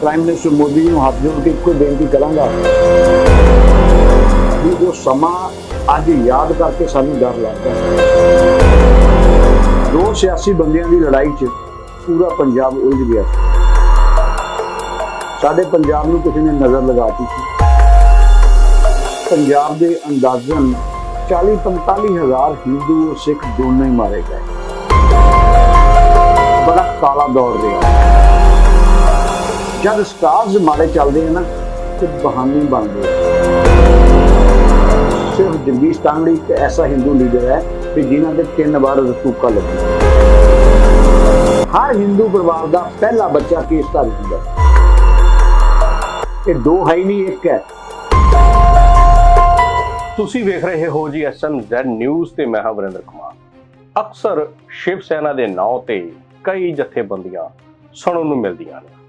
Prime minister Modi ji ਨੂੰ ਹੱਥ ਜੋੜ ਕੇ ਇੱਕੋ ਬੇਨਤੀ ਕਰਾਂਗਾ ਵੀ ਉਹ ਸਮਾਂ ਅੱਜ ਯਾਦ ਕਰਕੇ ਸਾਨੂੰ ਡਰ ਲੱਗਦਾ ਹੈ। ਦੋ ਸਿਆਸੀ ਬੰਦਿਆਂ ਦੀ ਲੜਾਈ 'ਚ ਪੂਰਾ ਪੰਜਾਬ ਉਲਝ ਗਿਆ ਸਾਡੇ ਪੰਜਾਬ ਨੂੰ ਕਿਸੇ ਨੇ ਨਜ਼ਰ ਲਗਾਤੀ ਸੀ। ਪੰਜਾਬ ਦੇ ਅੰਦਾਜ਼ਨ 40-45 ਹਜ਼ਾਰ ਹਿੰਦੂ ਔਰ ਸਿੱਖ ਦੋਨੋਂ ਹੀ ਮਾਰੇ ਗਏ। ਬੜਾ ਕਾਲਾ ਦੌਰ ਰਿਹਾ। ਜਦ ਸਟਾਰਸ ਮਾੜੇ ਚੱਲਦੇ ਆ ਨਾ, ਤੇ ਬਹਾਨੇ ਬਣਦੇ ਸਿਰਫ ਜਗਦੀਸ਼ ਤਾਂਗੜੀ ਇੱਕ ਐਸਾ ਹਿੰਦੂ ਲੀਡਰ ਹੈ ਕਿ ਜਿਨ੍ਹਾਂ ਦੇ ਤਿੰਨ ਵਾਰ ਰਸੂਕਾ ਲੱਗੀ। ਹਰ ਹਿੰਦੂ ਪਰਿਵਾਰ ਦਾ ਪਹਿਲਾ ਬੱਚਾ ਕੇਸਧਾਰੀ ਹੁੰਦਾ? ਇਹ ਦੋ ਹੈ ਨਹੀਂ, ਇੱਕ ਹੈ। ਤੁਸੀਂ ਵੇਖ ਰਹੇ ਹੋ ਜੀ ਐਸਐਮਜ਼ੈਡ ਨਿਊਜ਼ ਤੇ ਮੈਂ ਹਾਂ ਵਰਿੰਦਰ ਕੁਮਾਰ। ਅਕਸਰ ਸ਼ਿਵ ਸੈਨਾ ਦੇ ਨਾਂ ਤੇ ਕਈ ਜਥੇਬੰਦੀਆਂ ਸੁਣਨ ਨੂੰ ਮਿਲਦੀਆਂ ਨੇ।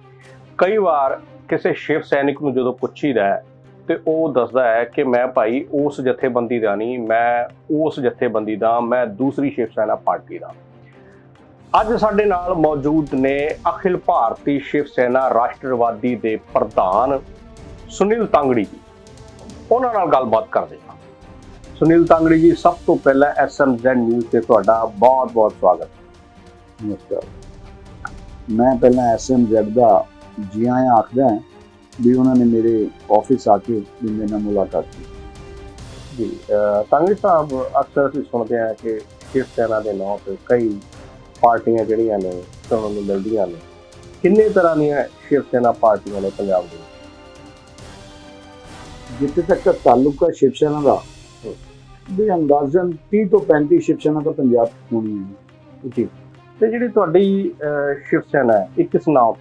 ਕਈ ਵਾਰ ਕਿਸੇ ਸ਼ਿਵ ਸੈਨਿਕ ਨੂੰ ਜਦੋਂ ਪੁੱਛੀਦਾ ਹੈ ਤੇ ਉਹ ਦੱਸਦਾ ਹੈ ਕਿ ਮੈਂ ਭਾਈ ਉਸ ਜਥੇਬੰਦੀ ਦਾ ਨਹੀਂ, ਮੈਂ ਉਸ ਜਥੇਬੰਦੀ ਦਾ, ਮੈਂ ਦੂਸਰੀ ਸ਼ਿਵ ਸੈਨਾ ਪਾਰਟੀ ਦਾ। ਅੱਜ ਸਾਡੇ ਨਾਲ ਮੌਜੂਦ ਨੇ ਅਖਿਲ ਭਾਰਤੀ ਸ਼ਿਵ ਸੈਨਾ ਰਾਸ਼ਟਰਵਾਦੀ ਦੇ ਪ੍ਰਧਾਨ ਸੁਨੀਲ ਤਾਂਗੜੀ ਜੀ। ਉਹਨਾਂ ਨਾਲ ਗੱਲਬਾਤ ਕਰਦੇ ਹਾਂ। ਸੁਨੀਲ ਤਾਂਗੜੀ ਜੀ, ਸਭ ਤੋਂ ਪਹਿਲਾਂ ਐਸਐਮਜ਼ੈਡ ਨਿਊਜ਼ ਤੇ ਤੁਹਾਡਾ ਬਹੁਤ-ਬਹੁਤ ਸਵਾਗਤ। ਨਮਸਕਾਰ। ਮੈਂ ਪਹਿਲਾਂ ਐਸਐਮਜ਼ੈਡ ਦਾ ਜੀ ਆਇਆਂ ਆਖਦਾ ਹਾਂ ਵੀ ਉਹਨਾਂ ਨੇ ਮੇਰੇ ਆਫਿਸ ਆ ਕੇ ਵੀ ਮੇਰੇ ਨਾਲ ਮੁਲਾਕਾਤ ਕੀਤੀ। ਜੀ ਤਾਂਗੜੀ ਸਾਹਿਬ ਅਕਸਰ ਅਸੀਂ ਸੁਣਦੇ ਹਾਂ ਕਿ ਸ਼ਿਵ ਸੈਨਾ ਦੇ ਨਾਂ ਤੇ ਕਈ ਪਾਰਟੀਆਂ ਜਿਹੜੀਆਂ ਨੇ ਸੁਣਨ ਨੂੰ ਮਿਲਦੀਆਂ ਨੇ। ਕਿੰਨੇ ਤਰ੍ਹਾਂ ਦੀਆਂ ਸ਼ਿਵ ਸੈਨਾ ਪਾਰਟੀਆਂ ਨੇ ਪੰਜਾਬ ਦੇ ਜਿੱਥੇ ਤੱਕ ਤਾਲੁਕ ਹੈ ਸ਼ਿਵ ਸੈਨਾ ਦਾ ਵੀ ਅੰਦਾਜ਼ਨ 30 ਤੋਂ 35 ਸ਼ਿਵ ਸੈਨਾ ਤਾਂ ਪੰਜਾਬ ਹੋਣੀ ਹੈ। ਜੀ। ਤੇ ਜਿਹੜੀ ਤੁਹਾਡੀ ਸ਼ਿਵ ਸੈਨਾ ਹੈ ਇਹ ਕਿਸ ਨਾਮ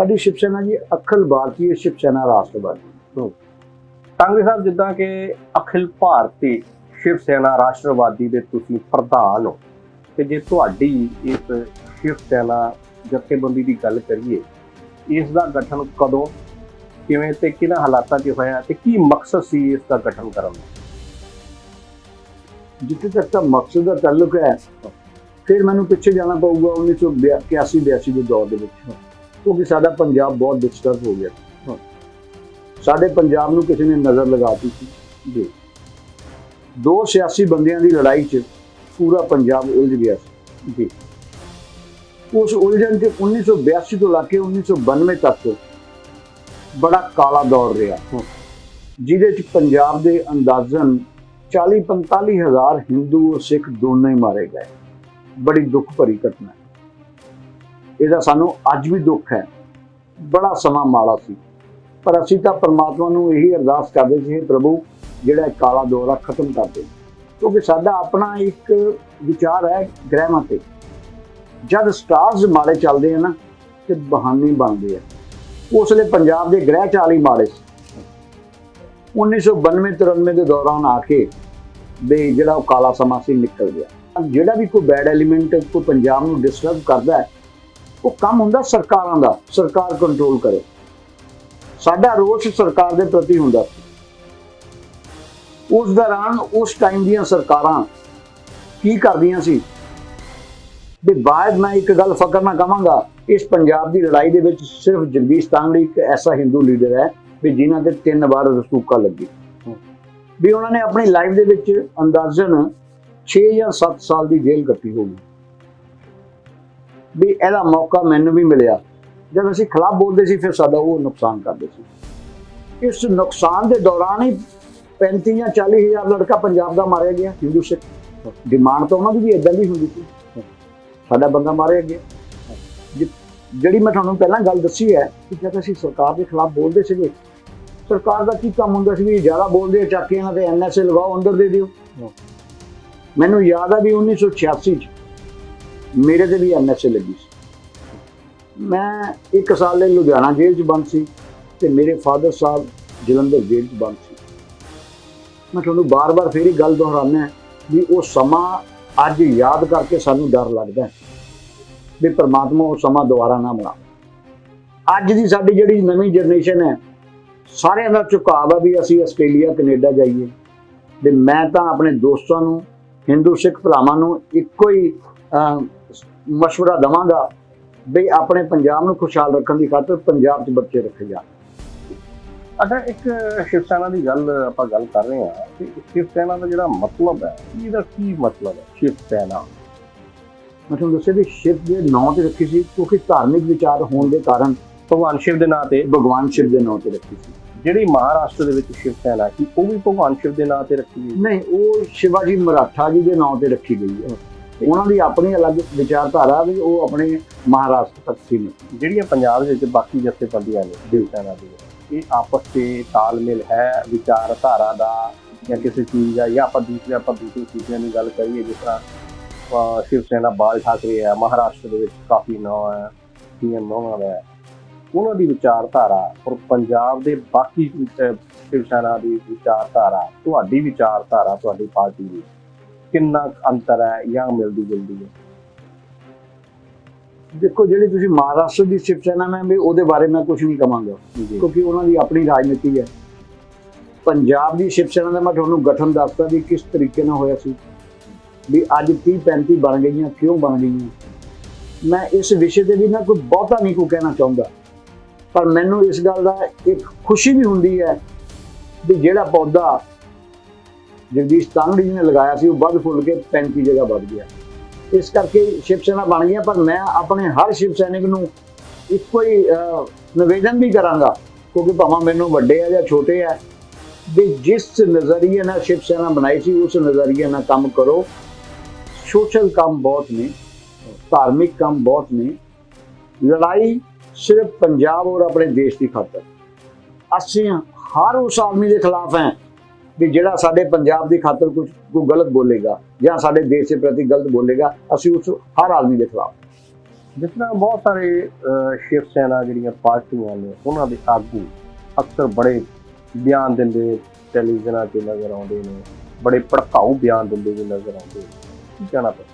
ਸਾਡੀ ਸ਼ਿਵ ਸੈਨਾ ਜੀ ਅਖਿਲ ਭਾਰਤੀ ਸ਼ਿਵ ਸੈਨਾ ਰਾਸ਼ਟਰਵਾਦੀ ਤਾਂਗੜੀ ਸਾਹਿਬ ਜਿੱਦਾਂ ਕਿ ਅਖਿਲ ਭਾਰਤੀ ਸ਼ਿਵ ਸੈਨਾ ਰਾਸ਼ਟਰਵਾਦੀ ਦੇ ਤੁਸੀਂ ਪ੍ਰਧਾਨ ਹੋ ਤੇ ਜੇ ਤੁਹਾਡੀ ਇਸ ਸ਼ਿਵ ਸੈਨਾ ਜਥੇਬੰਦੀ ਦੀ ਗੱਲ ਕਰੀਏ ਇਸ ਦਾ ਗਠਨ ਕਦੋਂ ਕਿਵੇਂ ਤੇ ਕਿਹਨਾਂ ਹਾਲਾਤਾਂ 'ਚ ਹੋਇਆ ਤੇ ਕੀ ਮਕਸਦ ਸੀ ਇਸ ਦਾ ਗਠਨ ਕਰਨ ਦਾ? ਜਿੱਥੇ ਤੱਕ ਤਾਂ ਮਕਸਦ ਦਾ ਤਾਲੁਕ ਹੈ ਫਿਰ ਮੈਨੂੰ ਪਿੱਛੇ ਜਾਣਾ ਪਊਗਾ 1981 82 ਦੇ ਦੌਰ ਦੇ ਵਿੱਚ। ਕਿਉਂਕਿ ਸਾਡਾ ਪੰਜਾਬ ਬਹੁਤ ਡਿਸਟਰਬ ਹੋ ਗਿਆ। ਸੀ। ਸਾਡੇ ਪੰਜਾਬ ਨੂੰ ਕਿਸੇ ਨੇ ਨਜ਼ਰ ਲਗਾਤੀ ਸੀ। ਜੀ। ਦੋ ਸਿਆਸੀ ਬੰਦਿਆਂ ਦੀ ਲੜਾਈ 'ਚ ਪੂਰਾ ਪੰਜਾਬ ਉਲਝ ਗਿਆ ਸੀ। ਜੀ। ਉਸ ਉਲਝਣ 'ਚ 1982 ਤੋਂ ਲਾ ਕੇ 1992 ਤੱਕ ਬੜਾ ਕਾਲਾ ਦੌਰ ਰਿਹਾ। ਜਿਹਦੇ 'ਚ ਪੰਜਾਬ ਦੇ ਅੰਦਾਜ਼ਨ 40-45 ਹਜ਼ਾਰ ਹਿੰਦੂ ਔਰ ਸਿੱਖ ਦੋਨੋਂ ਹੀ ਮਾਰੇ ਗਏ। ਬੜੀ ਦੁੱਖ ਭਰੀ ਘਟਨਾ ਹੈ। ਇਹਦਾ ਸਾਨੂੰ ਅੱਜ ਵੀ ਦੁੱਖ ਹੈ। ਬੜਾ ਸਮਾਂ ਮਾੜਾ ਸੀ। ਪਰ ਅਸੀਂ ਤਾਂ ਪਰਮਾਤਮਾ ਨੂੰ ਇਹੀ ਅਰਦਾਸ ਕਰਦੇ ਸੀ, "ਹੇ ਪ੍ਰਭੂ, ਜਿਹੜਾ ਕਾਲਾ ਦੌਰਾ ਖਤਮ ਕਰ ਦੇ। ਕਿਉਂਕਿ ਸਾਡਾ ਆਪਣਾ ਇੱਕ ਵਿਚਾਰ ਹੈ ਗ੍ਰਹਿਾਂ ਤੇ। ਜਦ ਸਟਾਰਸ ਮਾੜੇ ਚੱਲਦੇ ਆ ਨਾ, ਤੇ ਬਹਾਨੇ ਬਣਦੇ ਆ। ਉਸ ਵੇਲੇ ਪੰਜਾਬ ਦੇ ਗ੍ਰਹਿ ਚਾਲ ਹੀ ਮਾੜੇ ਸੀ। 1992-93 ਦੇ ਦੌਰਾਨ ਆ ਕੇ ਵੀ ਜਿਹੜਾ ਉਹ ਕਾਲਾ ਸਮਾਂ ਸੀ ਨਿਕਲ ਗਿਆ। ਜਿਹੜਾ ਵੀ ਕੋਈ ਬੈਡ ਐਲੀਮੈਂਟ ਕੋਈ ਪੰਜਾਬ ਨੂੰ ਡਿਸਟਰਬ ਕਰਦਾ ਹੈ ਉਹ ਕੰਮ ਹੁੰਦਾ ਸਰਕਾਰਾਂ ਦਾ, ਸਰਕਾਰ ਕੰਟਰੋਲ ਕਰੇ। ਸਾਡਾ ਰੋਸ ਸਰਕਾਰ ਦੇ ਪ੍ਰਤੀ ਹੁੰਦਾ। ਉਸ ਦੌਰਾਨ, ਉਸ ਟਾਈਮ ਦੀਆਂ ਸਰਕਾਰਾਂ ਕੀ ਕਰਦੀਆਂ ਸੀ? ਵੀ ਬਾਅਦ ਮੈਂ ਇੱਕ ਗੱਲ ਫਕਰ ਨਾ ਕਵਾਂਗਾ ਇਸ ਪੰਜਾਬ ਦੀ ਲੜਾਈ ਦੇ ਵਿੱਚ ਸਿਰਫ ਜਗਦੀਸ਼ ਤਾਂਗੜੀ ਇੱਕ ਐਸਾ ਹਿੰਦੂ ਲੀਡਰ ਹੈ ਵੀ ਜਿਨ੍ਹਾਂ ਤੇ ਤਿੰਨ ਵਾਰ ਰਸੂਕਾ ਲੱਗੀ। ਵੀ ਉਹਨਾਂ ਨੇ ਆਪਣੀ ਲਾਈਫ ਦੇ ਵਿੱਚ ਅੰਦਾਜ਼ਨ 6 ਜਾਂ 7 ਸਾਲ ਦੀ ਜੇਲ੍ਹ ਕੱਟੀ ਹੋਊਗੀ। ਵੀ ਇਹਦਾ ਮੌਕਾ ਮੈਨੂੰ ਵੀ ਮਿਲਿਆ। ਜਦ ਅਸੀਂ ਖਿਲਾਫ ਬੋਲਦੇ ਸੀ ਫਿਰ ਸਾਡਾ ਉਹ ਨੁਕਸਾਨ ਕਰਦੇ ਸੀ। ਇਸ ਨੁਕਸਾਨ ਦੇ ਦੌਰਾਨ ਹੀ 35 ਜਾਂ 40 ਹਜ਼ਾਰ ਲੜਕਾ ਪੰਜਾਬ ਦਾ ਮਾਰਿਆ ਗਿਆ ਹਿੰਦੂ ਸਿੱਖ। ਡਿਮਾਂਡ ਤਾਂ ਉਹਨਾਂ ਦੀ ਵੀ ਇਦਾਂ ਦੀ ਹੁੰਦੀ ਸੀ। ਸਾਡਾ ਬੰਦਾ ਮਾਰਿਆ ਗਿਆ। ਜਿਹੜੀ ਮੈਂ ਤੁਹਾਨੂੰ ਪਹਿਲਾਂ ਗੱਲ ਦੱਸੀ ਹੈ ਕਿ ਜਦ ਅਸੀਂ ਸਰਕਾਰ ਦੇ ਖਿਲਾਫ ਬੋਲਦੇ ਸੀਗੇ ਸਰਕਾਰ ਦਾ ਕੀ ਕੰਮ ਹੁੰਦਾ ਸੀ ਵੀ ਜ਼ਿਆਦਾ ਬੋਲਦੇ ਚੱਕ ਕੇ ਇਹਨਾਂ ਤੇ ਐਨਐਸਏ ਲਗਾਓ ਅੰਦਰ ਦੇ ਦਿਓ। ਮੈਨੂੰ ਯਾਦ ਆ ਵੀ 1986 ਚ ਮੇਰੇ ਤੇ ਵੀ ਐਨਐਸਏ ਲੱਗੀ ਸੀ। ਮੈਂ ਇੱਕ ਸਾਲ ਲਈ ਲੁਧਿਆਣਾ ਜੇਲ੍ਹ 'ਚ ਬੰਦ ਸੀ ਤੇ ਮੇਰੇ ਫਾਦਰ ਸਾਹਿਬ ਜਲੰਧਰ ਜੇਲ੍ਹ 'ਚ ਬੰਦ ਸੀ। ਮੈਂ ਤੁਹਾਨੂੰ ਬਾਰ-ਬਾਰ ਫੇਰ ਹੀ ਗੱਲ ਦੁਹਰਾਉਣਾ ਵੀ ਉਹ ਸਮਾਂ ਅੱਜ ਯਾਦ ਕਰਕੇ ਸਾਨੂੰ ਡਰ ਲੱਗਦਾ ਹੈ ਵੀ ਪ੍ਰਮਾਤਮਾ ਉਹ ਸਮਾਂ ਦੁਬਾਰਾ ਨਾ ਬਣਾ। ਅੱਜ ਦੀ ਸਾਡੀ ਜਿਹੜੀ ਨਵੀਂ ਜਨਰੇਸ਼ਨ ਹੈ, ਸਾਰਿਆਂ ਦਾ ਝੁਕਾਅ ਆ ਵੀ ਅਸੀਂ ਆਸਟ੍ਰੇਲੀਆ, ਕੈਨੇਡਾ ਜਾਈਏ। ਤੇ ਮੈਂ ਤਾਂ ਆਪਣੇ ਦੋਸਤਾਂ ਨੂੰ, ਹਿੰਦੂ ਸਿੱਖ ਭਰਾਵਾਂ ਨੂੰ ਇੱਕੋ ਹੀ ਮਸ਼ਵਰਾ ਦਵਾਂਗਾ ਵੀ ਆਪਣੇ ਪੰਜਾਬ ਨੂੰ ਖੁਸ਼ਹਾਲ ਰੱਖਣ ਦੀ ਖਾਤਰ ਪੰਜਾਬ 'ਚ ਬੱਚੇ ਰੱਖੇ ਜਾਣ। ਅੱਛਾ ਇੱਕ ਸ਼ਿਵ ਸੈਨਾ ਦੀ ਗੱਲ ਆਪਾਂ ਗੱਲ ਕਰ ਰਹੇ ਹਾਂ ਕਿ ਸ਼ਿਵ ਸੈਨਾ ਦਾ ਜਿਹੜਾ ਮਤਲਬ ਹੈ ਇਹਦਾ ਕੀ ਮਤਲਬ ਹੈ ਸ਼ਿਵ ਸੈਨਾ ਮੈਂ ਤੁਹਾਨੂੰ ਦੱਸਿਆ ਵੀ ਸ਼ਿਵ ਦੇ ਨਾਂ ਤੇ ਰੱਖੀ ਸੀ ਕਿਉਂਕਿ ਧਾਰਮਿਕ ਵਿਚਾਰ ਹੋਣ ਦੇ ਕਾਰਨ ਭਗਵਾਨ ਸ਼ਿਵ ਦੇ ਨਾਂ ਤੇ? ਭਗਵਾਨ ਸ਼ਿਵ ਦੇ ਨਾਂ ਤੇ ਰੱਖੀ ਸੀ। ਜਿਹੜੀ ਮਹਾਰਾਸ਼ਟਰ ਦੇ ਵਿੱਚ ਸ਼ਿਵ ਸੈਨਾ ਸੀ ਉਹ ਵੀ ਭਗਵਾਨ ਸ਼ਿਵ ਦੇ ਨਾਂ ਤੇ ਰੱਖੀ ਗਈ? ਨਹੀਂ ਉਹ ਸ਼ਿਵਾਜੀ ਮਰਾਠਾ ਜੀ ਦੇ ਨਾਂ ਤੇ ਰੱਖੀ ਗਈ ਹੈ। ਉਹਨਾਂ ਦੀ ਆਪਣੀ ਅਲੱਗ ਵਿਚਾਰਧਾਰਾ ਵੀ ਉਹ ਆਪਣੇ ਮਹਾਰਾਸ਼ਟਰ ਤੱਕ ਸੀ ਜਿਹੜੀਆਂ ਪੰਜਾਬ ਦੇ ਵਿੱਚ ਬਾਕੀ ਜਥੇਬੰਦੀਆਂ ਨੇ ਸੈਨਾ ਦੀਆਂ ਇਹ ਆਪਸ 'ਚ ਤਾਲਮੇਲ ਹੈ ਵਿਚਾਰਧਾਰਾ ਦਾ ਜਾਂ ਕਿਸੇ ਚੀਜ਼ ਦਾ? ਜਾਂ ਆਪਾਂ ਦੂਸਰੇ ਆਪਾਂ ਦੂਸਰੀ ਚੀਜ਼ਾਂ ਦੀ ਗੱਲ ਕਰੀਏ ਜਿਸ ਤਰ੍ਹਾਂ ਸ਼ਿਵ ਸੈਨਾ ਬਾਲ ਠਾਕਰੇ ਹੈ ਮਹਾਰਾਸ਼ਟਰ ਦੇ ਵਿੱਚ ਕਾਫੀ ਨਾਂ ਹੈ ਪੀਐਮ ਉਹਨਾਂ ਦਾ ਉਹਨਾਂ ਦੀ ਵਿਚਾਰਧਾਰਾ ਔਰ ਪੰਜਾਬ ਦੇ ਬਾਕੀ ਸ਼ਿਵ ਸੈਨਾ ਦੀ ਵਿਚਾਰਧਾਰਾ ਤੁਹਾਡੀ ਵਿਚਾਰਧਾਰਾ ਤੁਹਾਡੀ ਪਾਰਟੀ ਦੀ। ਕਿੰਨਾ ਅੰਤਰ ਹੈ ਜਾਂ ਮਿਲਦੀ ਜੁਲਦੀ ਹੈ? ਦੇਖੋ ਜਿਹੜੀ ਤੁਸੀਂ ਮਹਾਰਾਸ਼ਟਰ ਦੀ ਸ਼ਿਵ ਸੈਨਾ ਮੈਂ ਵੀ ਉਹਦੇ ਬਾਰੇ ਮੈਂ ਕੁਝ ਨਹੀਂ ਕਵਾਂਗਾ। ਕਿਉਂਕਿ ਉਹਨਾਂ ਦੀ ਆਪਣੀ ਰਾਜਨੀਤੀ ਹੈ। ਪੰਜਾਬ ਦੀ ਸ਼ਿਵ ਸੈਨਾ ਦਾ ਮੈਂ ਤੁਹਾਨੂੰ ਗਠਨ ਦੱਸਦਾ ਵੀ ਕਿਸ ਤਰੀਕੇ ਨਾਲ ਹੋਇਆ ਸੀ। ਵੀ ਅੱਜ 30 35 ਬਣ ਗਈਆਂ ਕਿਉਂ ਬਣ ਗਈਆਂ? ਮੈਂ ਇਸ ਵਿਸ਼ੇ ਤੇ ਵੀ ਨਾ ਕੋਈ ਬਹੁਤਾ ਨਹੀਂ ਕੋ ਕਹਿਣਾ ਚਾਹੁੰਦਾ। ਪਰ ਮੈਨੂੰ ਇਸ ਗੱਲ ਦਾ ਇੱਕ ਖੁਸ਼ੀ ਵੀ ਹੁੰਦੀ ਹੈ ਵੀ ਜਿਹੜਾ ਪੌਦਾ ਜਗਦੀਸ਼ ਤਾਨੜੀ ਜੀ ਨੇ ਲਗਾਇਆ ਸੀ, ਉਹ ਵੱਧ ਫੁੱਲ ਕੇ 35 ਜਗ੍ਹਾ ਵੱਧ ਗਿਆ। ਇਸ ਕਰਕੇ ਸ਼ਿਵ ਸੈਨਾ ਬਣ ਗਿਆ ਪਰ ਮੈਂ ਆਪਣੇ ਹਰ ਸ਼ਿਵ ਸੈਨਿਕ ਨੂੰ ਇੱਕੋ ਹੀ ਨਿਵੇਦਨ ਵੀ ਕਰਾਂਗਾ, ਕਿਉਂਕਿ ਭਾਵੇਂ ਮੈਨੂੰ ਵੱਡੇ ਆ ਜਾਂ ਛੋਟੇ ਆ, ਵੀ ਜਿਸ ਨਜ਼ਰੀਏ ਨਾਲ ਸ਼ਿਵ ਸੈਨਾ ਬਣਾਈ ਸੀ, ਉਸ ਨਜ਼ਰੀਏ ਨਾਲ ਕੰਮ ਕਰੋ। ਸੋਸ਼ਲ ਕੰਮ ਬਹੁਤ ਨੇ, ਧਾਰਮਿਕ ਕੰਮ ਬਹੁਤ ਨੇ। ਲੜਾਈ ਸਿਰਫ ਪੰਜਾਬ ਔਰ ਆਪਣੇ ਦੇਸ਼ ਦੀ ਖਾਤਰ। ਅਸੀਂ ਹਰ ਉਸ ਆਦਮੀ ਦੇ ਖਿਲਾਫ ਹੈ। ਵੀ ਜਿਹੜਾ ਸਾਡੇ ਪੰਜਾਬ ਦੀ ਖਾਤਰ ਕੁਝ ਕੋਈ ਗਲਤ ਬੋਲੇਗਾ ਜਾਂ ਸਾਡੇ ਦੇਸ਼ ਦੇ ਪ੍ਰਤੀ ਗਲਤ ਬੋਲੇਗਾ ਅਸੀਂ ਉਸ ਹਰ ਆਦਮੀ ਦੇ ਖਿਲਾਫ। ਜਿਸ ਤਰ੍ਹਾਂ ਬਹੁਤ ਸਾਰੇ ਸ਼ਿਵ ਸੈਨਾ ਜਿਹੜੀਆਂ ਪਾਰਟੀਆਂ ਨੇ ਉਹਨਾਂ ਦੇ ਆਗੂ ਅਕਸਰ ਬੜੇ ਬਿਆਨ ਦਿੰਦੇ ਟੈਲੀਵਿਜ਼ਨਾਂ 'ਤੇ ਨਜ਼ਰ ਆਉਂਦੇ ਨੇ ਬੜੇ ਭੜਕਾਊ ਬਿਆਨ ਦਿੰਦੇ ਵੀ ਨਜ਼ਰ ਆਉਂਦੇ ਕੀ ਕਹਿਣਾ ਪੈ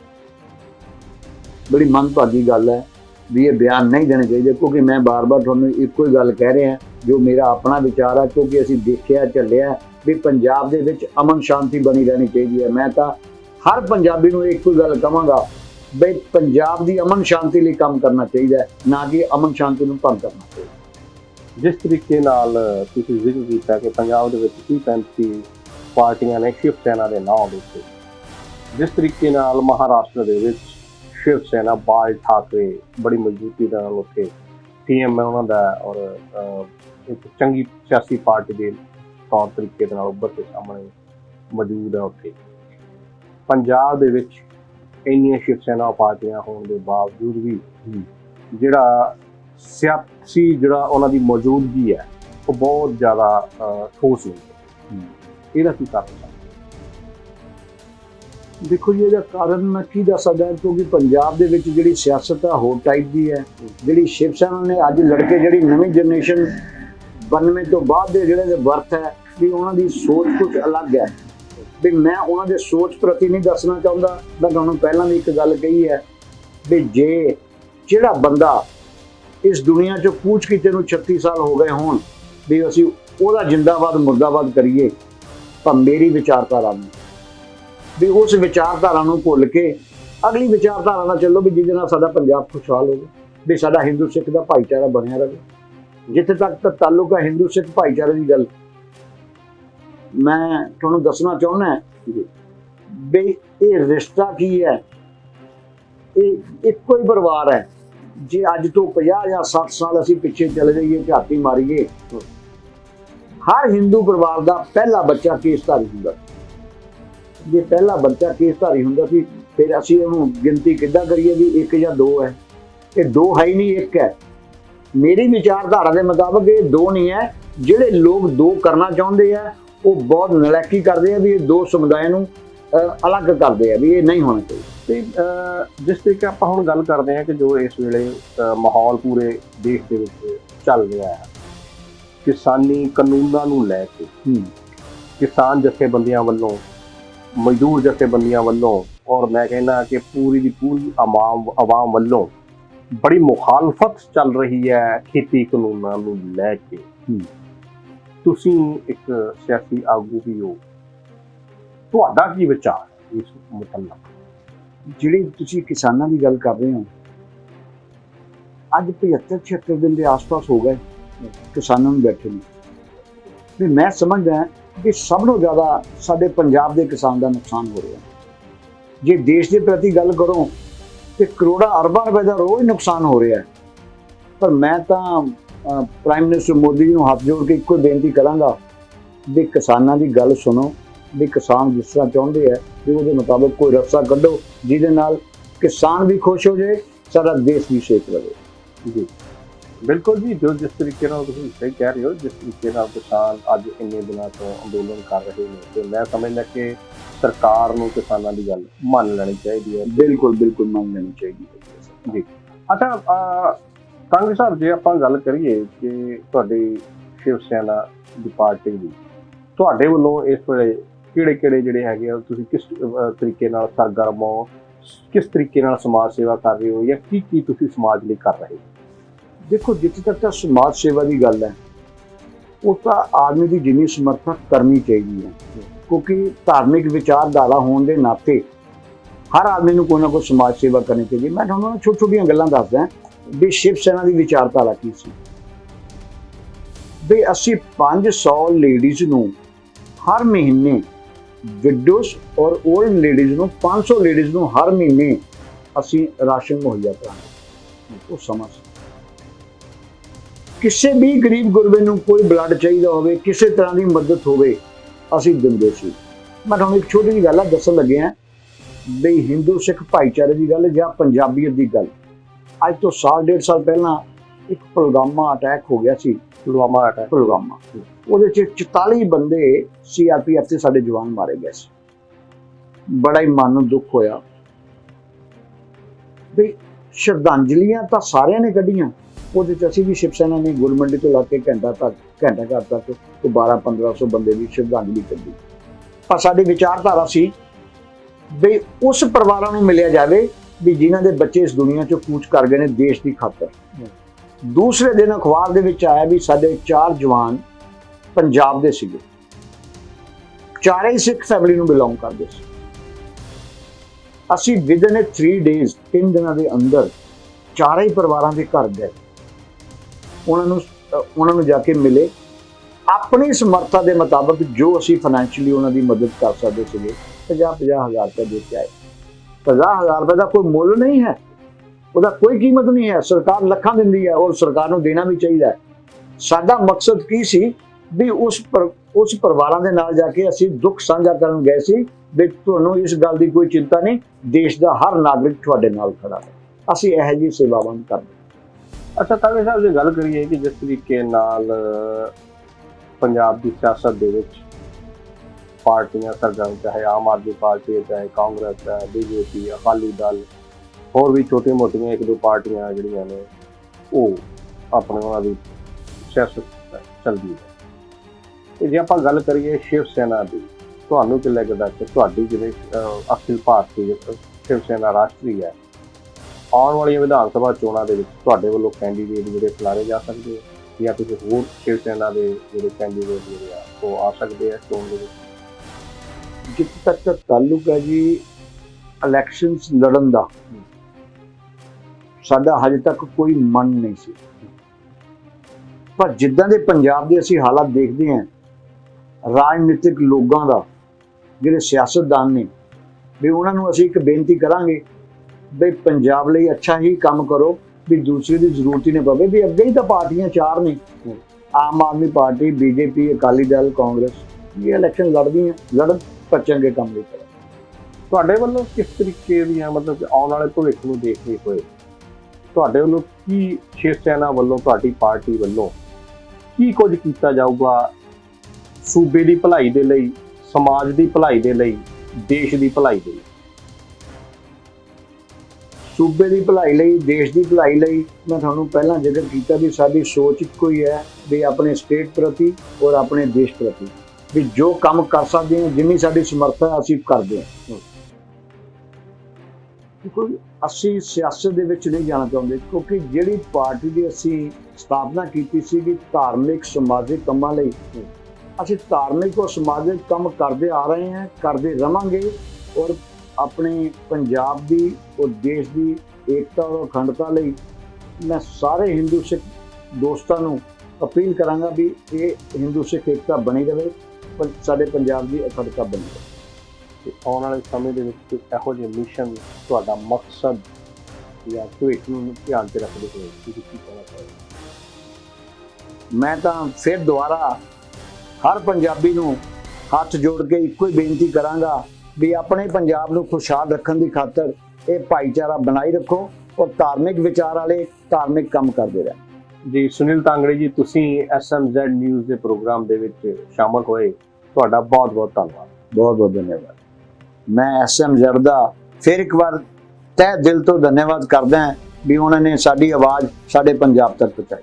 ਬੜੀ ਮੰਦਭਾਗੀ ਗੱਲ ਹੈ ਵੀ ਇਹ ਬਿਆਨ ਨਹੀਂ ਦੇਣੇ ਚਾਹੀਦੇ ਕਿਉਂਕਿ ਮੈਂ ਬਾਰ-ਬਾਰ ਤੁਹਾਨੂੰ ਇੱਕੋ ਹੀ ਗੱਲ ਕਹਿ ਰਿਹਾ ਜੋ ਮੇਰਾ ਆਪਣਾ ਵਿਚਾਰ ਹੈ ਕਿਉਂਕਿ ਅਸੀਂ ਦੇਖਿਆ ਚੱਲਿਆ ਵੀ ਪੰਜਾਬ ਦੇ ਵਿੱਚ ਅਮਨ ਸ਼ਾਂਤੀ ਬਣੀ ਰਹਿਣੀ ਚਾਹੀਦੀ ਹੈ। ਮੈਂ ਤਾਂ ਹਰ ਪੰਜਾਬੀ ਨੂੰ ਇੱਕੋ ਹੀ ਗੱਲ ਕਹਾਂਗਾ ਬਈ ਪੰਜਾਬ ਦੀ ਅਮਨ ਸ਼ਾਂਤੀ ਲਈ ਕੰਮ ਕਰਨਾ ਚਾਹੀਦਾ ਹੈ, ਨਾ ਕਿ ਅਮਨ ਸ਼ਾਂਤੀ ਨੂੰ ਭੰਗ ਕਰਨਾ ਚਾਹੀਦਾ ਜਿਸ ਤਰੀਕੇ ਨਾਲ ਤੁਸੀਂ ਜ਼ਿਕਰ ਕੀਤਾ ਕਿ ਪੰਜਾਬ ਦੇ ਵਿੱਚ 30 35 ਪਾਰਟੀਆਂ ਨੇ ਸ਼ਿਵ ਸੈਨਾ ਦੇ ਨਾਂ ਦੇ ਉੱਤੇ ਜਿਸ ਤਰੀਕੇ ਨਾਲ ਮਹਾਰਾਸ਼ਟਰ ਦੇ ਵਿੱਚ ਸ਼ਿਵ ਸੈਨਾ ਬਾਲ ਠਾਕਰੇ, ਬੜੀ ਮਜ਼ਬੂਤੀ ਦੇ ਨਾਲ ਉੱਥੇ ਟੀਐਮ ਹੈ ਉਹਨਾਂ ਦਾ ਔਰ ਇੱਕ ਚੰਗੀ ਸਿਆਸੀ ਪਾਰਟੀ ਦੇ ਤੌਰ ਤਰੀਕੇ ਦੇ ਨਾਲ ਉੱਭਰ ਕੇ ਸਾਹਮਣੇ ਮੌਜੂਦ ਹੈ ਉੱਥੇ। ਪੰਜਾਬ ਦੇ ਵਿੱਚ ਇੰਨੀਆਂ ਸ਼ਿਵ ਸੈਨਾ ਪਾਰਟੀਆਂ ਹੋਣ ਦੇ ਬਾਵਜੂਦ ਵੀ ਜਿਹੜਾ ਸਿਆਸੀ ਜਿਹੜਾ ਉਹਨਾਂ ਦੀ ਮੌਜੂਦਗੀ ਹੈ ਉਹ ਬਹੁਤ ਜ਼ਿਆਦਾ ਠੋਸ ਨਹੀਂ ਇਹਦਾ ਕੀ ਕਾਰਨ ਹੈ? ਦੇਖੋ ਜੀ ਇਹਦਾ ਕਾਰਨ ਮੈਂ ਕੀ ਦੱਸ ਸਕਦਾ ਕਿਉਂਕਿ ਪੰਜਾਬ ਦੇ ਵਿੱਚ ਜਿਹੜੀ ਸਿਆਸਤ ਹੈ ਹੋਰ ਟਾਈਪ ਦੀ ਹੈ। ਜਿਹੜੀ ਸ਼ਿਵ ਸੈਨਾ ਨੇ ਅੱਜ ਲੜਕੇ ਜਿਹੜੀ ਨਵੀਂ ਜਨਰੇਸ਼ਨ 92 ਤੋਂ ਬਾਅਦ ਦੇ ਜਿਹੜੇ ਦੇ ਵਰਥ ਹੈ ਵੀ ਉਹਨਾਂ ਦੀ ਸੋਚ ਕੁਝ ਅਲੱਗ ਹੈ। ਵੀ ਮੈਂ ਉਹਨਾਂ ਦੇ ਸੋਚ ਪ੍ਰਤੀ ਨਹੀਂ ਦੱਸਣਾ ਚਾਹੁੰਦਾ। ਮੈਂ ਤੁਹਾਨੂੰ ਪਹਿਲਾਂ ਵੀ ਇੱਕ ਗੱਲ ਕਹੀ ਹੈ ਵੀ ਜੇ ਜਿਹੜਾ ਬੰਦਾ ਇਸ ਦੁਨੀਆ 'ਚ ਪੂਛ ਕੀਤੇ ਨੂੰ 36 ਸਾਲ ਹੋ ਗਏ ਹੋਣ, ਵੀ ਅਸੀਂ ਉਹਦਾ ਜਿੰਦਾਬਾਦ, ਮੁਰਦਾਬਾਦ ਕਰੀਏ, ਤਾਂ ਮੇਰੀ ਵਿਚਾਰਧਾਰਾ ਨੂੰ ਵੀ ਉਸ ਵਿਚਾਰਧਾਰਾ ਨੂੰ ਭੁੱਲ ਕੇ ਅਗਲੀ ਵਿਚਾਰਧਾਰਾ ਨਾਲ ਚੱਲੋ ਵੀ ਜਿਹਦੇ ਨਾਲ ਸਾਡਾ ਪੰਜਾਬ ਖੁਸ਼ਹਾਲ ਹੋਵੇ, ਵੀ ਸਾਡਾ ਹਿੰਦੂ ਸਿੱਖ ਦਾ ਭਾਈਚਾਰਾ ਬਣਿਆ ਰਹੇ। ਜਿੱਥੇ ਤੱਕ ਤਾਂ ਤਾਲੁਕ ਹੈ ਹਿੰਦੂ ਸਿੱਖ ਭਾਈਚਾਰੇ ਦੀ ਗੱਲ। ਮੈਂ ਤੁਹਾਨੂੰ ਦੱਸਣਾ ਚਾਹੁੰਦਾ ਵੀ ਇਹ ਰਿਸ਼ਤਾ ਕੀ ਹੈ? ਇਹ ਇੱਕੋ ਹੀ ਪਰਿਵਾਰ ਹੈ। ਜੇ ਅੱਜ ਤੋਂ 50 ਜਾਂ 60 ਸਾਲ ਅਸੀਂ ਪਿੱਛੇ ਚਲੇ ਜਾਈਏ ਝਾਤੀ ਮਾਰੀਏ ਹਰ ਹਿੰਦੂ ਪਰਿਵਾਰ ਦਾ ਪਹਿਲਾ ਬੱਚਾ ਕੇਸਧਾਰੀ ਹੁੰਦਾ। ਜੇ ਪਹਿਲਾ ਬੱਚਾ ਕੇਸਧਾਰੀ ਹੁੰਦਾ ਸੀ ਫਿਰ ਅਸੀਂ ਉਹਨੂੰ ਗਿਣਤੀ ਕਿੱਦਾਂ ਕਰੀਏ ਵੀ ਇੱਕ ਜਾਂ ਦੋ ਹੈ? ਇਹ ਦੋ ਹੈ ਹੀ ਨਹੀਂ ਇੱਕ ਹੈ। ਮੇਰੀ ਵਿਚਾਰਧਾਰਾ ਦੇ ਮੁਤਾਬਕ ਇਹ ਦੋ ਨਹੀਂ ਹੈ। ਜਿਹੜੇ ਲੋਕ ਦੋ ਕਰਨਾ ਚਾਹੁੰਦੇ ਆ ਉਹ ਬਹੁਤ ਨਲਾਇਕੀ ਕਰਦੇ ਆ ਵੀ ਇਹ ਦੋ ਸਮੁਦਾਇ ਨੂੰ ਅਲੱਗ ਕਰਦੇ ਆ ਵੀ ਇਹ ਨਹੀਂ ਹੋਣਾ ਚਾਹੀਦਾ। ਤੇ ਜਿਸ ਤਰੀਕੇ ਆਪਾਂ ਹੁਣ ਗੱਲ ਕਰਦੇ ਹਾਂ ਕਿ ਜੋ ਇਸ ਵੇਲੇ ਮਾਹੌਲ ਪੂਰੇ ਦੇਸ਼ ਦੇ ਵਿੱਚ ਚੱਲ ਰਿਹਾ ਹੈ ਕਿਸਾਨੀ ਕਾਨੂੰਨਾਂ ਨੂੰ ਲੈ ਕੇ ਕਿਸਾਨ ਜਥੇਬੰਦੀਆਂ ਵੱਲੋਂ ਮਜ਼ਦੂਰ ਜਥੇਬੰਦੀਆਂ ਵੱਲੋਂ ਔਰ ਮੈਂ ਕਹਿੰਦਾ ਕਿ ਪੂਰੀ ਦੀ ਪੂਰੀ ਆਵਾਮ ਆਵਾਮ ਵੱਲੋਂ ਬੜੀ ਮੁਖਾਲਫਤ ਚੱਲ ਰਹੀ ਹੈ ਖੇਤੀ ਕਾਨੂੰਨਾਂ ਨੂੰ ਲੈ ਕੇ। ਤੁਸੀਂ ਇੱਕ ਸਿਆਸੀ ਆਗੂ ਵੀ ਹੋ। ਤੁਹਾਡਾ ਕੀ ਵਿਚਾਰ ਇਸ ਮੁਤਲਕ? ਜਿਹੜੀ ਤੁਸੀਂ ਕਿਸਾਨਾਂ ਦੀ ਗੱਲ ਕਰ ਰਹੇ ਹੋ ਅੱਜ 75 76 ਦਿਨ ਦੇ ਆਸ-ਪਾਸ ਹੋ ਗਏ ਕਿਸਾਨਾਂ ਨੂੰ ਬੈਠੇ ਨੂੰ। ਵੀ ਮੈਂ ਸਮਝਦਾ ਕਿ ਸਭ ਤੋਂ ਜ਼ਿਆਦਾ ਸਾਡੇ ਪੰਜਾਬ ਦੇ ਕਿਸਾਨ ਦਾ ਨੁਕਸਾਨ ਹੋ ਰਿਹਾ। ਜੇ ਦੇਸ਼ ਦੇ ਪ੍ਰਤੀ ਗੱਲ ਕਰੋ ਤੇ ਕਰੋੜਾਂ ਅਰਬਾਂ ਰੁਪਏ ਦਾ ਰੋਜ਼ ਨੁਕਸਾਨ ਹੋ ਰਿਹਾ ਹੈ। ਪਰ ਮੈਂ ਤਾਂ ਪ੍ਰਾਈਮ ਮਿਨਿਸਟਰ ਮੋਦੀ ਜੀ ਨੂੰ ਹੱਥ ਜੋੜ ਕੇ ਇੱਕੋ ਹੀ ਬੇਨਤੀ ਕਰਾਂਗਾ ਵੀ ਕਿਸਾਨਾਂ ਦੀ ਗੱਲ ਸੁਣੋ, ਵੀ ਕਿਸਾਨ ਜਿਸ ਤਰ੍ਹਾਂ ਚਾਹੁੰਦੇ ਆ ਵੀ ਉਹਦੇ ਮੁਤਾਬਕ ਕੋਈ ਰਸਤਾ ਕੱਢੋ, ਜਿਹਦੇ ਨਾਲ ਕਿਸਾਨ ਵੀ ਖੁਸ਼ ਹੋ ਜਾਏ, ਸਾਡਾ ਦੇਸ਼ ਵੀ ਸੇਫ ਰਹੇ। ਜੀ। ਬਿਲਕੁਲ ਜੀ ਜੋ ਜਿਸ ਤਰੀਕੇ ਨਾਲ ਤੁਸੀਂ ਸਹੀ ਕਹਿ ਰਹੇ ਹੋ ਜਿਸ ਤਰੀਕੇ ਨਾਲ ਕਿਸਾਨ ਅੱਜ ਇੰਨੇ ਦਿਨਾਂ ਤੋਂ ਅੰਦੋਲਨ ਕਰ ਰਹੇ ਨੇ ਤੇ ਮੈਂ ਸਮਝਦਾ ਕਿ ਸਰਕਾਰ ਨੂੰ ਕਿਸਾਨਾਂ ਦੀ ਗੱਲ ਮੰਨ ਲੈਣੀ ਚਾਹੀਦੀ ਹੈ। ਬਿਲਕੁਲ ਬਿਲਕੁਲ ਮੰਨ ਲੈਣੀ ਚਾਹੀਦੀ ਹੈ ਜੀ। ਅੱਛਾ ਕਾਂਗਰਸ ਸਾਹਿਬ ਜੇ ਆਪਾਂ ਗੱਲ ਕਰੀਏ ਕਿ ਤੁਹਾਡੀ ਸ਼ਿਵ ਸੈਨਾ ਦੀ ਪਾਰਟੀ ਦੀ ਤੁਹਾਡੇ ਵੱਲੋਂ ਇਸ ਵੇਲੇ ਕਿਹੜੇ ਕਿਹੜੇ ਜਿਹੜੇ ਹੈਗੇ ਆ ਤੁਸੀਂ ਕਿਸ ਤਰੀਕੇ ਨਾਲ ਸਰਗਰਮ ਹੋ ਕਿਸ ਤਰੀਕੇ ਨਾਲ ਸਮਾਜ ਸੇਵਾ ਕਰ ਰਹੇ ਹੋ ਜਾਂ ਕੀ ਕੀ ਤੁਸੀਂ ਸਮਾਜ ਲਈ ਕਰ ਰਹੇ ਹੋ? ਦੇਖੋ, ਜਿੱਥੇ ਤੱਕ ਤਾਂ ਸਮਾਜ ਸੇਵਾ ਦੀ ਗੱਲ ਹੈ, ਉਹ ਤਾਂ ਆਦਮੀ ਦੀ ਜਿੰਨੀ ਸਮਰੱਥਾ ਕਰਨੀ ਚਾਹੀਦੀ ਹੈ। ਕਿਉਂਕਿ ਧਾਰਮਿਕ ਵਿਚਾਰਧਾਰਾ ਹੋਣ ਦੇ ਨਾਤੇ ਹਰ ਆਦਮੀ ਨੂੰ ਕੋਈ ਨਾ ਕੋਈ ਸਮਾਜ ਸੇਵਾ ਕਰਨੀ ਚਾਹੀਦੀ ਹੈ। ਮੈਂ ਤੁਹਾਨੂੰ ਛੋਟੀ ਛੋਟੀਆਂ ਗੱਲਾਂ ਦੱਸਦਾ ਵੀ ਸ਼ਿਵ ਸੈਨਾ ਦੀ ਵਿਚਾਰਧਾਰਾ ਕੀ ਸੀ। ਵੀ ਅਸੀਂ 500 ਲੇਡੀਜ਼ ਨੂੰ ਹਰ ਮਹੀਨੇ ਵਿਡੋਸ ਔਰ 올ਡ ਲੇਡੀਜ਼ ਨੂੰ 500 ਲੇਡੀਜ਼ ਨੂੰ ਹਰ ਮਹੀਨੇ ਅਸੀਂ ਰਾਸ਼ਨ ਮੁਹੱਈਆ ਕਰਾਂਗੇ ਉਹ ਸਮਾਂ ਸੀ। ਕਿਸੇ ਵੀ ਗਰੀਬ ਗੁਰਬੇ ਨੂੰ ਕੋਈ ਬਲੱਡ ਚਾਹੀਦਾ ਹੋਵੇ ਕਿਸੇ ਤਰ੍ਹਾਂ ਦੀ ਮਦਦ ਹੋਵੇ ਅਸੀਂ ਦਿੰਦੇ ਸੀ। ਮੈਂ ਤੁਹਾਨੂੰ ਇੱਕ ਛੋਟੀ ਜਿਹੀ ਗੱਲ ਆ ਦੱਸਣ ਲੱਗਿਆ ਵੀ ਹਿੰਦੂ ਸਿੱਖ ਭਾਈਚਾਰੇ ਦੀ ਗੱਲ ਜਾਂ ਪੰਜਾਬੀਅਤ ਦੀ ਗੱਲ। ਅੱਜ ਤੋਂ ਸਾਲ ਡੇਢ ਸਾਲ ਪਹਿਲਾਂ ਇੱਕ ਪੁਲਵਾਮਾ ਅਟੈਕ ਹੋ ਗਿਆ ਸੀ। ਪੁਲਵਾਮਾ ਅਟੈਕ ਪੁਲਵਾਮਾ। ਉਹਦੇ ਚ 44 ਬੰਦੇ ਸੀਆਰਪੀਐਫ ਦੇ ਸਾਡੇ ਜਵਾਨ ਮਾਰੇ ਗਏ ਸੀ। ਬੜਾ ਹੀ ਮਨ ਨੂੰ ਦੁੱਖ ਹੋਇਆ। ਵੀ ਸ਼ਰਧਾਂਜਲੀਆਂ ਤਾਂ ਸਾਰਿਆਂ ਨੇ ਕੱਢੀਆਂ। ਉਹਦੇ ਚ ਅਸੀਂ ਵੀ ਸ਼ਿਵ ਸੈਨਾ ਨੇ ਗੁਰਮੰਡੀ ਤੋਂ ਲਾ ਕੇ ਘੰਟਾ ਤੱਕ, ਘੰਟਾ ਘਰ ਤੱਕ ਤੇ 12 1500 ਬੰਦੇ ਦੀ ਸ਼ਰਧਾਂਜਲੀ ਕੱਢੀ। ਪਰ ਸਾਡੀ ਵਿਚਾਰਧਾਰਾ ਸੀ ਵੀ ਉਸ ਪਰਿਵਾਰਾਂ ਨੂੰ ਮਿਲਿਆ ਜਾਵੇ ਵੀ ਜਿਨ੍ਹਾਂ ਦੇ ਬੱਚੇ ਇਸ ਦੁਨੀਆ ਚੋਂ ਕੂਚ ਕਰ ਗਏ ਨੇ ਦੇਸ਼ ਦੀ ਖਾਤਰ। ਦੂਸਰੇ ਦਿਨ ਅਖਬਾਰ ਦੇ ਵਿੱਚ ਆਇਆ ਵੀ ਸਾਡੇ ਚਾਰ ਜਵਾਨ ਪੰਜਾਬ ਦੇ ਸੀਗੇ। ਚਾਰੇ ਹੀ ਸਿੱਖ ਫੈਮਿਲੀ ਨੂੰ ਬਿਲੋਂਗ ਕਰਦੇ ਸੀ। ਅਸੀਂ ਵਿਦਨ 3 ਡੇਜ਼ ਤਿੰਨ ਦਿਨਾਂ ਦੇ ਅੰਦਰ ਚਾਰੇ ਹੀ ਪਰਿਵਾਰਾਂ ਦੇ ਘਰ ਗਏ। ਉਹਨਾਂ ਨੂੰ ਉਹਨਾਂ ਨੂੰ ਜਾ ਕੇ ਮਿਲੇ। ਆਪਣੀ ਸਮਰੱਥਾ ਦੇ ਮੁਤਾਬਕ ਜੋ ਅਸੀਂ ਫਾਈਨੈਂਸ਼ੀਅਲੀ ਉਹਨਾਂ ਦੀ ਮਦਦ ਕਰ ਸਕਦੇ ਸੀਗੇ 50 50 ਹਜ਼ਾਰ ਰੁਪਏ ਦੇ ਕੇ ਆਏ। 50 ਹਜ਼ਾਰ ਰੁਪਏ ਦਾ ਕੋਈ ਮੁੱਲ ਨਹੀਂ ਹੈ। ਉਹਦਾ ਕੋਈ ਕੀਮਤ ਨਹੀਂ ਹੈ। ਸਰਕਾਰ ਲੱਖਾਂ ਦਿੰਦੀ ਹੈ ਔਰ ਸਰਕਾਰ ਨੂੰ ਦੇਣਾ ਵੀ ਚਾਹੀਦਾ ਹੈ। ਸਾਡਾ ਮਕਸਦ ਕੀ ਸੀ? ਵੀ ਉਸ ਪਰ, ਉਸ ਪਰਿਵਾਰਾਂ ਦੇ ਨਾਲ ਜਾ ਕੇ ਅਸੀਂ ਦੁੱਖ ਸਾਂਝਾ ਕਰਨ ਗਏ ਸੀ ਵੀ ਤੁਹਾਨੂੰ ਇਸ ਗੱਲ ਦੀ ਕੋਈ ਚਿੰਤਾ ਨਹੀਂ, ਦੇਸ਼ ਦਾ ਹਰ ਨਾਗਰਿਕ ਤੁਹਾਡੇ ਨਾਲ ਖੜਾ ਹੈ। ਅਸੀਂ ਇਹੋ ਜਿਹੀ ਸੇਵਾਵਾਂ ਕਰਦੇ ਅੱਛਾ ਕਾਂਗਰਸ ਸਾਹਿਬ, ਜੇ ਗੱਲ ਕਰੀਏ ਕਿ ਜਿਸ ਤਰੀਕੇ ਨਾਲ ਪੰਜਾਬ ਦੀ ਸਿਆਸਤ ਦੇ ਵਿੱਚ ਪਾਰਟੀਆਂ, ਸਰਗਰਮ, ਚਾਹੇ ਆਮ ਆਦਮੀ ਪਾਰਟੀ ਹੈ, ਚਾਹੇ ਕਾਂਗਰਸ ਹੈ, ਬੀਜੇਪੀ ਅਕਾਲੀ ਦਲ, ਹੋਰ ਵੀ ਛੋਟੀਆਂ ਮੋਟੀਆਂ ਇੱਕ ਦੋ ਪਾਰਟੀਆਂ ਜਿਹੜੀਆਂ ਨੇ, ਉਹ ਆਪਣੇ ਉਹਨਾਂ ਦੀ ਸਿਆਸਤ ਚੱਲਦੀ ਹੈ। ਤੇ ਜੇ ਆਪਾਂ ਗੱਲ ਕਰੀਏ ਸ਼ਿਵ ਸੈਨਾ ਦੀ, ਤੁਹਾਨੂੰ ਕੀ ਲੱਗਦਾ ਕਿ ਤੁਹਾਡੀ ਜਿਹੜੇ ਅਖਿਲ ਭਾਰਤੀ ਸ਼ਿਵ ਸੈਨਾ ਰਾਸ਼ਟਰੀ ਹੈ ਆਉਣ ਵਾਲੀਆਂ ਵਿਧਾਨ ਸਭਾ ਚੋਣਾਂ ਦੇ ਵਿੱਚ ਤੁਹਾਡੇ ਵੱਲੋਂ ਕੈਂਡੀਡੇਟ ਜਿਹੜੇ ਖਿਲਾਰੇ ਜਾ ਸਕਦੇ ਆ ਜਾਂ ਕਿਸੇ ਹੋਰ ਸ਼ਿਵ ਸੈਨਾ ਦੇ ਜਿਹੜੇ ਕੈਂਡੀਡੇਟ ਜਿਹੜੇ ਆ ਉਹ ਆ ਸਕਦੇ ਆ ਚੋਣ ਦੇ ਵਿੱਚ? ਜਿੱਥੇ ਤੱਕ ਦਾ ਤਾਲੁਕ ਹੈ ਜੀ ਇਲੈਕਸ਼ਨਸ ਲੜਨ ਦਾ। ਸਾਡਾ ਹਜੇ ਤੱਕ ਕੋਈ ਮਨ ਨਹੀਂ ਸੀ। ਪਰ ਜਿੱਦਾਂ ਦੇ ਪੰਜਾਬ ਦੇ ਅਸੀਂ ਹਾਲਾਤ ਦੇਖਦੇ ਹਾਂ ਰਾਜਨੀਤਿਕ ਲੋਕਾਂ ਦਾ ਜਿਹੜੇ ਸਿਆਸਤਦਾਨ ਨੇ ਵੀ ਉਹਨਾਂ ਨੂੰ ਅਸੀਂ ਇੱਕ ਬੇਨਤੀ ਕਰਾਂਗੇ ਵੀ ਪੰਜਾਬ ਲਈ ਅੱਛਾ ਹੀ ਕੰਮ ਕਰੋ ਵੀ ਦੂਸਰੇ ਦੀ ਜ਼ਰੂਰਤ ਹੀ ਨਹੀਂ ਪਵੇ ਵੀ ਅੱਗੇ ਹੀ ਤਾਂ ਪਾਰਟੀਆਂ ਚਾਰ ਨੇ। Aam Aadmi party BJP Akali Dal Congress ਇਹ ਇਲੈਕਸ਼ਨ ਲੜਦੀਆਂ ਲੜਨ ਪਰ ਚੰਗੇ ਕੰਮ ਲਈ। ਤੁਹਾਡੇ ਵੱਲੋਂ ਕਿਸ ਤਰੀਕੇ ਦੀਆਂ ਮਤਲਬ ਕਿ ਆਉਣ ਵਾਲੇ ਭਵਿੱਖ ਨੂੰ ਦੇਖਦੇ ਹੋਏ ਤੁਹਾਡੇ ਵੱਲੋਂ ਕੀ ਸ਼ਿਵ ਸੈਨਾ ਵੱਲੋਂ ਤੁਹਾਡੀ ਪਾਰਟੀ ਵੱਲੋਂ ਕੀ ਕੁਝ ਕੀਤਾ ਜਾਊਗਾ? ਸੂਬੇ ਦੀ ਭਲਾਈ ਦੇ ਲਈ ਸਮਾਜ ਦੀ ਭਲਾਈ ਦੇ ਲਈ ਦੇਸ਼ ਦੀ ਭਲਾਈ ਦੇ ਲਈ। ਸੂਬੇ ਦੀ ਭਲਾਈ ਲਈ, ਦੇਸ਼ ਦੀ ਭਲਾਈ ਲਈ ਮੈਂ ਤੁਹਾਨੂੰ ਪਹਿਲਾਂ ਜ਼ਿਕਰ ਕੀਤਾ ਵੀ ਸਾਡੀ ਸੋਚ ਇੱਕੋ ਹੀ ਹੈ ਵੀ ਆਪਣੇ ਸਟੇਟ ਪ੍ਰਤੀ ਔਰ ਆਪਣੇ ਦੇਸ਼ ਪ੍ਰਤੀ ਵੀ ਜੋ ਕੰਮ ਕਰ ਸਕਦੇ ਹਾਂ, ਜਿੰਨੀ ਸਾਡੀ ਸਮਰੱਥਾ ਅਸੀਂ ਕਰਦੇ ਹਾਂ। ਕਿਉਂਕਿ ਅਸੀਂ ਸਿਆਸਤ ਦੇ ਵਿੱਚ ਨਹੀਂ ਜਾਣਾ ਚਾਹੁੰਦੇ ਕਿਉਂਕਿ ਜਿਹੜੀ ਪਾਰਟੀ ਦੀ ਅਸੀਂ ਸਥਾਪਨਾ ਕੀਤੀ ਸੀ ਕਿ ਧਾਰਮਿਕ ਸਮਾਜਿਕ ਕੰਮਾਂ ਲਈ, ਅਸੀਂ ਧਾਰਮਿਕ ਔਰ ਸਮਾਜਿਕ ਕੰਮ ਕਰਦੇ ਆ ਰਹੇ ਹਾਂ, ਕਰਦੇ ਰਵਾਂਗੇ ਔਰ ਆਪਣੇ ਪੰਜਾਬ ਦੀ ਔਰ ਦੇਸ਼ ਦੀ ਏਕਤਾ ਔਰ ਅਖੰਡਤਾ ਲਈ ਮੈਂ ਸਾਰੇ ਹਿੰਦੂ ਸਿੱਖ ਦੋਸਤਾਂ ਨੂੰ ਅਪੀਲ ਕਰਾਂਗਾ ਵੀ ਇਹ ਹਿੰਦੂ ਸਿੱਖ ਏਕਤਾ ਬਣੀ ਰਵੇ ਪਰ ਸਾਡੇ ਪੰਜਾਬ ਦੀ ਅਖੰਡਤਾ ਬਣੀ ਰਹੇ ਤੇ ਆਉਣ ਵਾਲੇ ਸਮੇਂ ਦੇ ਵਿੱਚ ਇਹੋ ਜਿਹੇ ਮਿਸ਼ਨ ਤੁਹਾਡਾ ਮਕਸਦ ਜਾਂ ਭਵਿੱਖ ਨੂੰ ਧਿਆਨ 'ਚ ਰੱਖਦੇ ਹੋਏ ਤੁਸੀਂ ਕੀ ਕਹਿਣਾ ਚਾਹੋਗੇ? ਮੈਂ ਤਾਂ ਫਿਰ ਦੁਬਾਰਾ ਹਰ ਪੰਜਾਬੀ ਨੂੰ ਹੱਥ ਜੋੜ ਕੇ ਇੱਕੋ ਹੀ ਬੇਨਤੀ ਕਰਾਂਗਾ ਵੀ ਆਪਣੇ ਪੰਜਾਬ ਨੂੰ ਖੁਸ਼ਹਾਲ ਰੱਖਣ ਦੀ ਖਾਤਰ ਇਹ ਭਾਈਚਾਰਾ ਬਣਾਈ ਰੱਖੋ ਔਰ ਧਾਰਮਿਕ ਵਿਚਾਰ ਵਾਲੇ ਧਾਰਮਿਕ ਕੰਮ ਕਰਦੇ ਰਹਿਣ। ਜੀ ਸੁਨੀਲ ਤਾਂਗੜੇ ਜੀ ਤੁਸੀਂ ਐਸਐਮਜ਼ੈਡ ਨਿਊਜ਼ ਦੇ ਪ੍ਰੋਗਰਾਮ ਦੇ ਵਿੱਚ ਸ਼ਾਮਲ ਹੋਏ। ਤੁਹਾਡਾ ਬਹੁਤ ਬਹੁਤ ਧੰਨਵਾਦ। ਬਹੁਤ ਬਹੁਤ ਧੰਨਵਾਦ। ਮੈਂ ਐਸਐਮ ਜਰਦਾ ਫਿਰ ਇੱਕ ਵਾਰ ਤਹਿ ਦਿਲ ਤੋਂ ਧੰਨਵਾਦ ਕਰਦਾ ਹਾਂ ਵੀ ਉਹਨਾਂ ਨੇ ਸਾਡੀ ਆਵਾਜ਼ ਸਾਡੇ ਪੰਜਾਬ ਤੱਕ ਪਹੁੰਚਾਈ।